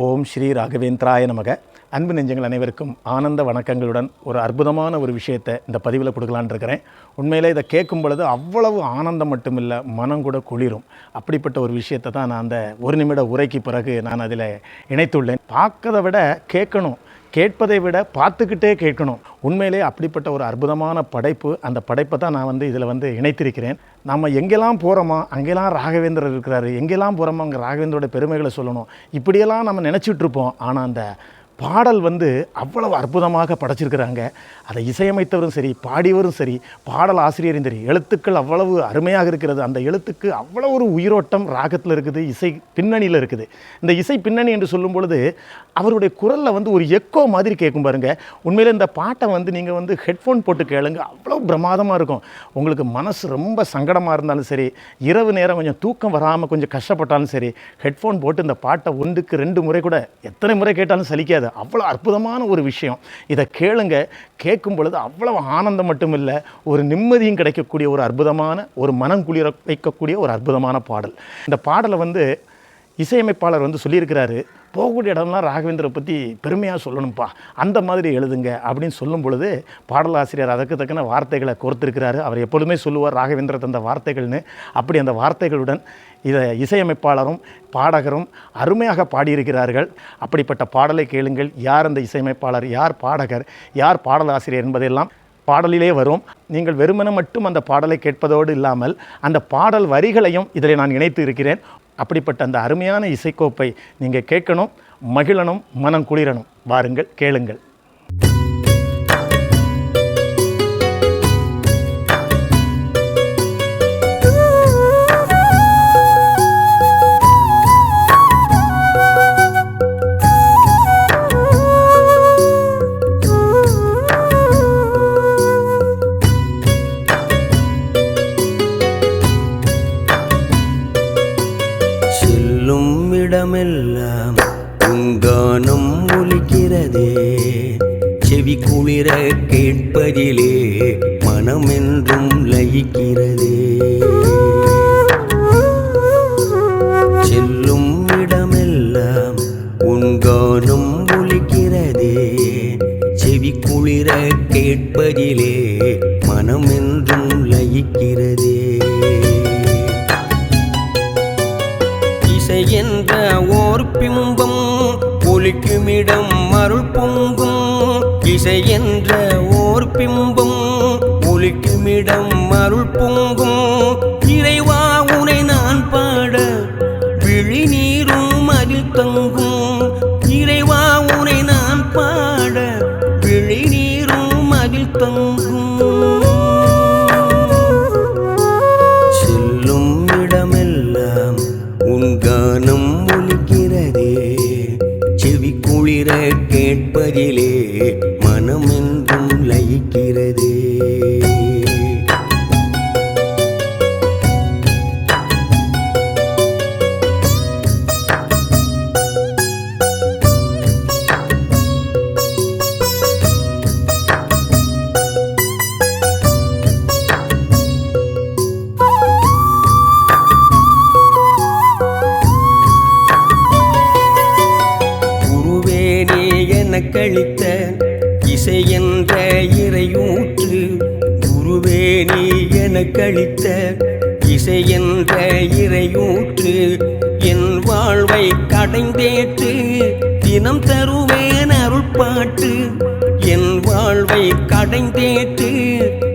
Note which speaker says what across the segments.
Speaker 1: ஓம் ஸ்ரீ ராகவேந்திராய நமக. அன்பு நெஞ்சங்கள் அனைவருக்கும் ஆனந்த வணக்கங்களுடன் ஒரு அற்புதமான ஒரு விஷயத்தை இந்த பதிவில் கொடுக்கலான் இருக்கிறேன். உண்மையில் இதை கேட்கும் பொழுது அவ்வளவு ஆனந்தம் மட்டும் இல்லை மனம் கூட குளிரும். அப்படிப்பட்ட ஒரு விஷயத்தை தான் நான் அந்த ஒரு நிமிட உரைக்கு பிறகு நான் அதில் இணைத்துள்ளேன். பார்க்கதை விட கேட்கணும். கேட்பதை விட பார்த்துக்கிட்டே கேட்கணும். உண்மையிலே அப்படிப்பட்ட ஒரு அற்புதமான படைப்பு அந்த படைப்பை தான் நான் வந்து இதில் வந்து இணைத்திருக்கிறேன். நம்ம எங்கெல்லாம் போகிறோமோ அங்கெல்லாம் ராகவேந்திரர் இருக்கிறாரு எங்கெல்லாம் போகிறோமோ அங்கே ராகவேந்திரோட பெருமைகளை சொல்லணும். இப்படியெல்லாம் நம்ம நினச்சிட்டு இருப்போம். ஆனால் அந்த பாடல் வந்து அவ்வளவு அற்புதமாக படைச்சிருக்கிறாங்க. அதை இசையமைத்தவரும் சரி பாடியவரும் சரி பாடல் ஆசிரியரும் சரி எழுத்துக்கள் அவ்வளவு அருமையாக இருக்கிறது. அந்த எழுத்துக்கு அவ்வளோ ஒரு உயிரோட்டம் ராகத்தில் இருக்குது இசை பின்னணியில் இருக்குது. இந்த இசை பின்னணி என்று சொல்லும் பொழுது அவருடைய குரலில் வந்து ஒரு எக்கோ மாதிரி கேட்கும் பாருங்க. உண்மையில் இந்த பாட்டை வந்து நீங்கள் வந்து ஹெட்ஃபோன் போட்டு கேளுங்க அவ்வளோ பிரமாதமாக இருக்கும். உங்களுக்கு மனசு ரொம்ப சங்கடமாக இருந்தாலும் சரி இரவு நேரம் கொஞ்சம் தூக்கம் வராமல் கொஞ்சம் கஷ்டப்பட்டாலும் சரி ஹெட்ஃபோன் போட்டு இந்த பாட்டை ஒன்றுக்கு ரெண்டு முறை கூட எத்தனை முறை கேட்டாலும் சலிக்காது. அவ்வளோ அற்புதமான ஒரு விஷயம். இதை கேளுங்க கேட்கும் பொழுது அவ்வளவு ஆனந்தம் மட்டும் இல்லை ஒரு நிம்மதியும் கிடைக்கக்கூடிய ஒரு அற்புதமான ஒரு மனம் குளிர வைக்கக்கூடிய ஒரு அற்புதமான பாடல். இந்த பாடலை வந்து இசையமைப்பாளர் வந்து சொல்லியிருக்கிறாரு போகக்கூடிய இடம்லாம் ராகவேந்திரை பற்றி பெருமையாக சொல்லணும்ப்பா அந்த மாதிரி எழுதுங்க அப்படின்னு சொல்லும் பொழுது பாடலாசிரியர் அதற்கு தக்கன வார்த்தைகளை கோர்த்திருக்கிறாரு. அவர் எப்பொழுதுமே சொல்லுவார் ராகவேந்திர தந்த வார்த்தைகள்னு. அப்படி அந்த வார்த்தைகளுடன் இதை இசையமைப்பாளரும் பாடகரும் அருமையாக பாடியிருக்கிறார்கள். அப்படிப்பட்ட பாடலை கேளுங்கள். யார் அந்த இசையமைப்பாளர்? யார் பாடகர்? யார் பாடலாசிரியர் என்பதெல்லாம் பாடலிலே வரும். நீங்கள் வெறுமன மட்டும் அந்த பாடலை கேட்பதோடு இல்லாமல் அந்த பாடல் வரிகளையும் இதில் நான் இணைத்து இருக்கிறேன். அப்படிப்பட்ட அந்த அருமையான இசைக்கோப்பை நீங்கள் கேட்கணும் மகிழணும் மனம் குளிரணும். வாருங்கள் கேளுங்கள்.
Speaker 2: ஒலிக்கிறதே செவி குளிர கேட்பதிலே மனமென்றும் லயிக்கிறதே. செல்லும் இடமெல்லாம் உன்கானும் ஒலிக்கிறதே செவி குளிர கேட்பதிலே ஒலிக்குமிடம் அருள் பொங்கும் இசை என்ற ஓர் பிம்பம். ஒலிக்குமிடம் அருள் பொங்கும் மனமென்றும் லயிக்கிறதே எனக்களித்த இசை என்ற இறையூற்று குருவே நீ எனக்களித்த இசை என்ற இறையூற்று என் வாழ்வை கடைந்தேற்று தினம் தருவேன் அருள்பாட்டு என் வாழ்வை கடைந்தேற்று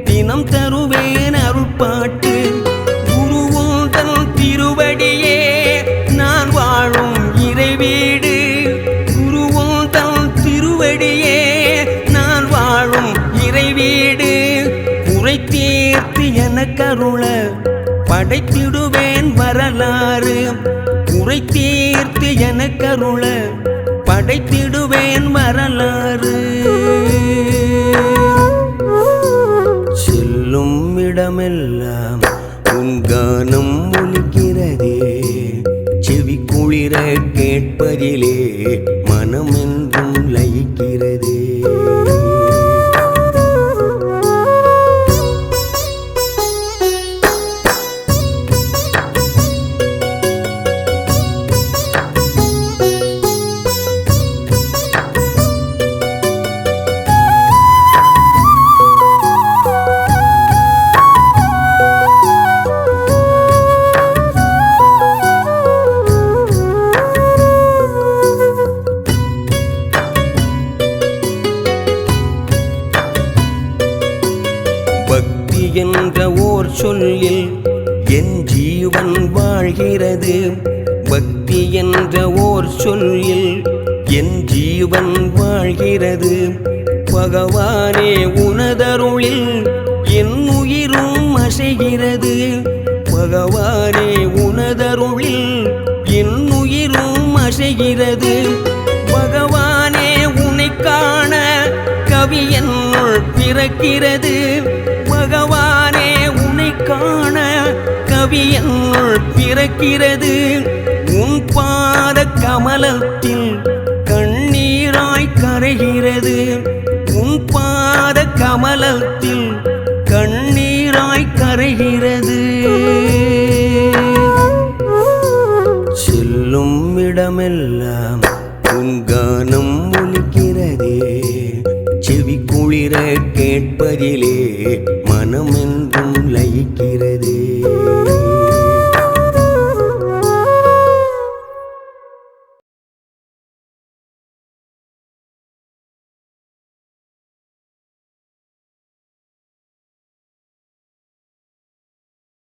Speaker 2: தினம் தருவேன் அருள்பாட்டு குருவுந்தன் திருவடியே குறை என கருள படைத்திடுவேன் வரலாறு. குறை தீர்த்து என கருள படைத்திடுவேன் வரலாறு. செல்லும் இடமெல்லாம் உன் கானம் ஒலிக்கிறதே. செவி குளிர கேட்பதிலே மனம் என்றும் லயிக்கிறதே. என் ஜீவன் வாழ்கிறது. பக்தி என்ற ஓர் சொல்லில் என் ஜீவன் வாழ்கிறது. பகவானே உனதருளில் என் உயிரும் அசைகிறது. பகவானே உனதருளில் என் உயிரும் அசைகிறது. பகவானே உனை காண கவி என்னுள் பிறக்கிறது. பகவான் காண கவி பிறக்கிறது. உன் பாத கமலத்தில் கண்ணீராய் கரைகிறது. உன் பாத கமலத்தில் கண்ணீராய் கரைகிறது. செல்லும் இடமெல்லாம் உன் கானம் ஒலிக்கிறதே. செவி குளிர கேட்பதிலே மனமென்றும் லயிக்கிறதே.